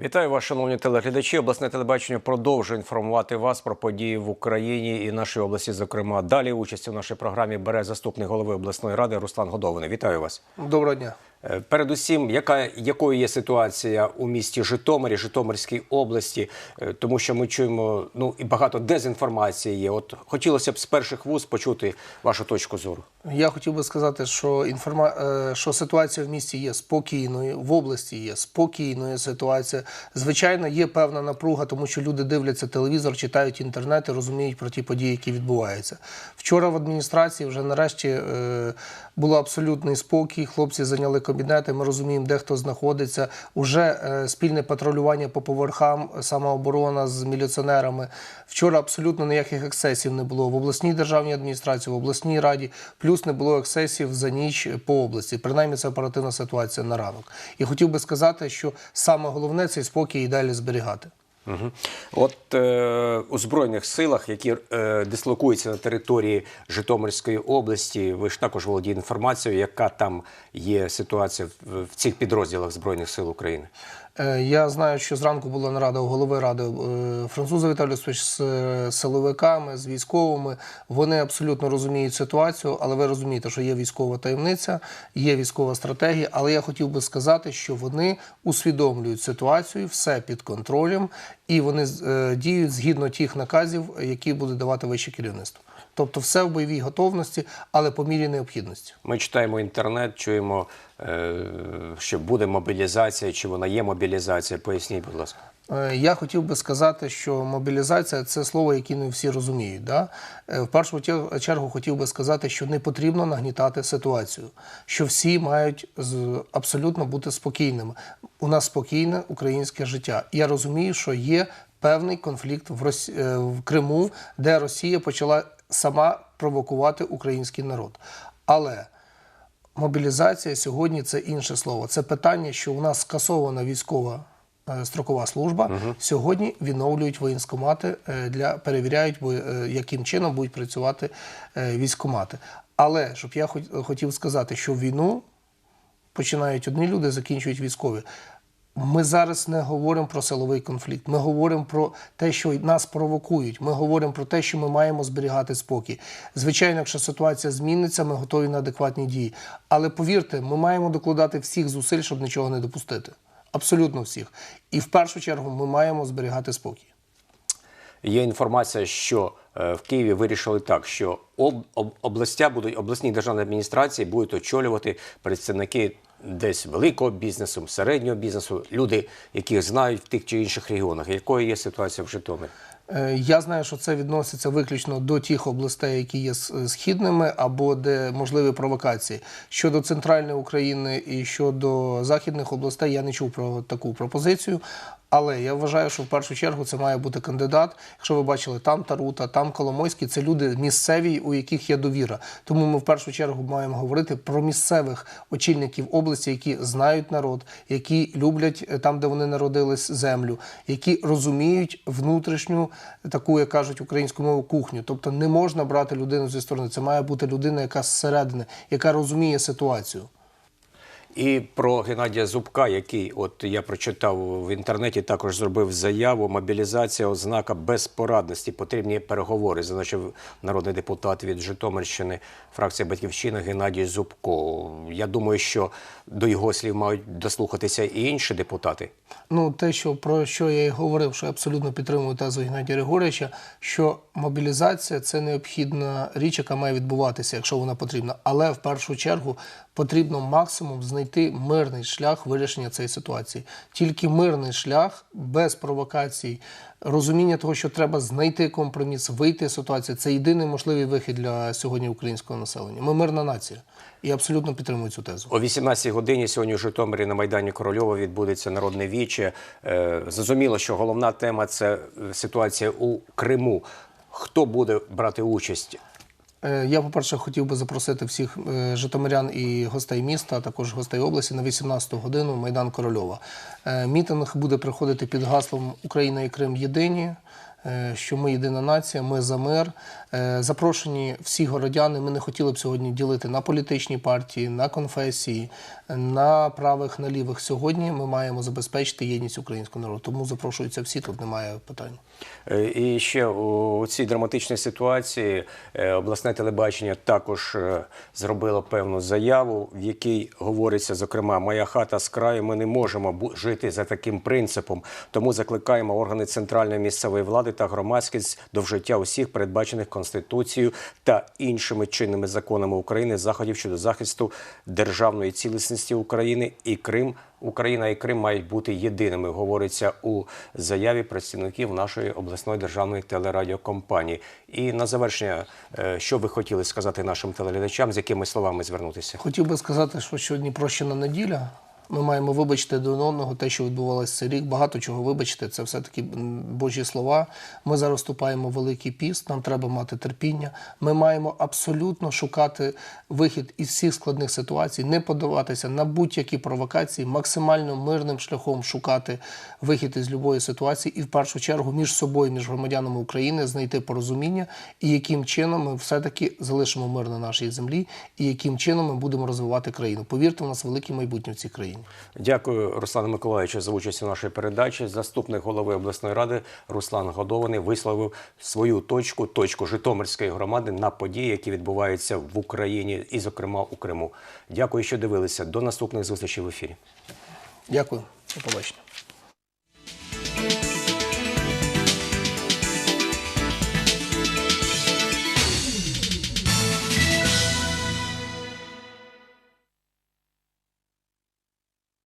Вітаю вас, шановні телеглядачі. Обласне телебачення продовжує інформувати вас про події в Україні і нашій області. Зокрема, далі участь у нашій програмі бере заступник голови обласної ради Руслан Годований. Вітаю вас. Доброго дня. Е, Передусім, яка якою є ситуація у місті Житомирі, Житомирській області, Е, тому що ми чуємо ну і багато дезінформації є. От хотілося б з перших вуз почути вашу точку зору. Я хотів би сказати, що інформа... е, що ситуація в місті є спокійною, в області є спокійною ситуація. Звичайно, є певна напруга, тому що люди дивляться телевізор, читають інтернет і розуміють про ті події, які відбуваються. Вчора в адміністрації вже нарешті було абсолютний спокій. Хлопці зайняли кабінети. Ми розуміємо, де хто знаходиться. Уже е, спільне патрулювання по поверхам, самооборона з міліціонерами. Вчора абсолютно ніяких ексцесів не було в обласній державній адміністрації, в обласній раді. Плюс не було ексцесів за ніч по області. Принаймні, це оперативна ситуація на ранок. І хотів би сказати, що саме головне цей спокій і далі зберігати. Угу. От е, у збройних силах, які е, дислокуються на території Житомирської області, ви ж також володієте інформацією, яка там є ситуація в, в цих підрозділах збройних сил України. Е, Я знаю, що зранку була нарада у голови ради е, француза Віталій Свич з е, силовиками, з військовими. Вони абсолютно розуміють ситуацію, але ви розумієте, що є військова таємниця, є військова стратегія. Але я хотів би сказати, що вони усвідомлюють ситуацію, все під контролем, і вони діють згідно тих наказів, які буде давати вище керівництво. Тобто, все в бойовій готовності, але по мірі необхідності. Ми читаємо інтернет, чуємо, що буде мобілізація, чи вона є мобілізація. Поясніть, будь ласка. Е, Я хотів би сказати, що мобілізація це слово, яке не всі розуміють. Да? Е, В першу чергу хотів би сказати, що не потрібно нагнітати ситуацію, що всі мають абсолютно бути спокійними. У нас спокійне українське життя. Я розумію, що є певний конфлікт в, Росі... е, в Криму, де Росія почала сама провокувати український народ. Але Мобілізація сьогодні це інше слово. Це питання, що у нас скасована військова е, строкова служба. Сьогодні відновлюють воєнськомати е, для перевіряють, е, яким чином будуть працювати військомати. Але щоб я хот- хотів сказати, що війну починають одні люди, закінчують військові. Ми зараз не говоримо про силовий конфлікт. Ми говоримо про те, що нас провокують. Ми говоримо про те, що ми маємо зберігати спокій. Звичайно, якщо ситуація зміниться, ми готові на адекватні дії. Але повірте, ми маємо докладати всіх зусиль, щоб нічого не допустити. Абсолютно всіх. І в першу чергу ми маємо зберігати спокій. Є інформація, що е, в Києві вирішили так, що об, об, областя будуть обласні державні адміністрації будуть очолювати представники десь великого бізнесу, середнього бізнесу, люди, яких знають в тих чи інших регіонах. Якою є ситуація в Житомирі? Е, Я знаю, що це відноситься виключно до тих областей, які є східними або де можливі провокації. Щодо центральної України і щодо західних областей, я не чув про таку пропозицію. Але я вважаю, що в першу чергу це має бути кандидат. Якщо ви бачили там Тарута, там Коломойський, це люди місцеві, у яких є довіра. Тому ми в першу чергу маємо говорити про місцевих очільників області, які знають народ, які люблять е, там, де вони народились, землю, які розуміють внутрішню таку, як кажуть, українську мову кухню. Тобто не можна брати людину зі сторони. Це має бути людина, яка зсередини, яка розуміє ситуацію. І про Геннадія Зубка, який, от я прочитав в інтернеті, також зробив заяву. Мобілізація ознака безпорадності. Потрібні переговори. Зазначив народний депутат від Житомирщини, фракція Батьківщина Геннадій Зубко. Я думаю, що до його слів мають дослухатися і інші депутати. Ну, те, що про що я і говорив, що абсолютно підтримую тезу Геннадія Григоровича, що мобілізація це необхідна річ, яка має відбуватися, якщо вона потрібна. Але в першу чергу потрібно максимум знайти мирний шлях вирішення цієї ситуації. Тільки мирний шлях без провокацій, розуміння того, що треба знайти компроміс, вийти з ситуації. Це єдиний можливий вихід для сьогодні українського населення. Ми мирна нація. І абсолютно підтримую цю тезу. О 18-й годині сьогодні у Житомирі на Майдані Корольова відбудеться народне віче. Е, Зрозуміло, що головна тема це ситуація у Криму. Хто буде брати участь? Е, Я, по-перше, хотів би запросити всіх е, житомирян і гостей міста, а також гостей області на 18-ту годину Майдан Корольова. Е, Мітинг буде проходити під гаслом Україна і Крим єдині. Е, що ми єдина нація, ми за мир. Е, Запрошені всі городяни. Ми не хотіли б сьогодні ділити на політичні партії, на конфесії, на правих, на лівих. Сьогодні ми маємо забезпечити єдність українського народу. Тому запрошуються всі, тут немає питань. Е, І ще у цій драматичній ситуації обласне телебачення також зробило певну заяву, в якій говориться, зокрема, моя хата з краю. Ми не можемо жити за таким принципом. Тому закликаємо органи центральної місцевої влади та громадськість до вжиття усіх передбачених конституцією та іншими чинними законами України заходів щодо захисту державної цілісності України і Крим. Україна і Крим мають бути єдиними, говориться у заяві представників нашої обласної державної телерадіокомпанії. І на завершення, е, що ви хотіли сказати нашим телеглядачам, з якими словами звернутися? Хотів би сказати, що сьогодні прощена неділя. Ми маємо вибачити один одного те, що відбувалося цей рік. Багато чого вибачити. Це все-таки Божі слова. Ми зараз вступаємо в Великий піст, нам треба мати терпіння. Ми маємо абсолютно шукати вихід із всіх складних ситуацій, не подаватися на будь-які провокації, максимально мирним шляхом шукати вихід із будь-якої ситуації і в першу чергу між собою, між громадянами України знайти порозуміння і яким чином ми все-таки залишимо мир на нашій землі, і яким чином ми будемо розвивати країну. Повірте, у нас велике майбутнє в цій країні. Дякую, Руслану Миколаївичу, за участь у нашій передачі. Заступник голови обласної ради Руслан Годований висловив свою точку, точку Житомирської громади на події, які відбуваються в Україні і, зокрема, у Криму. Дякую, що дивилися. До наступних зустрічей в ефірі. Дякую, до побачення.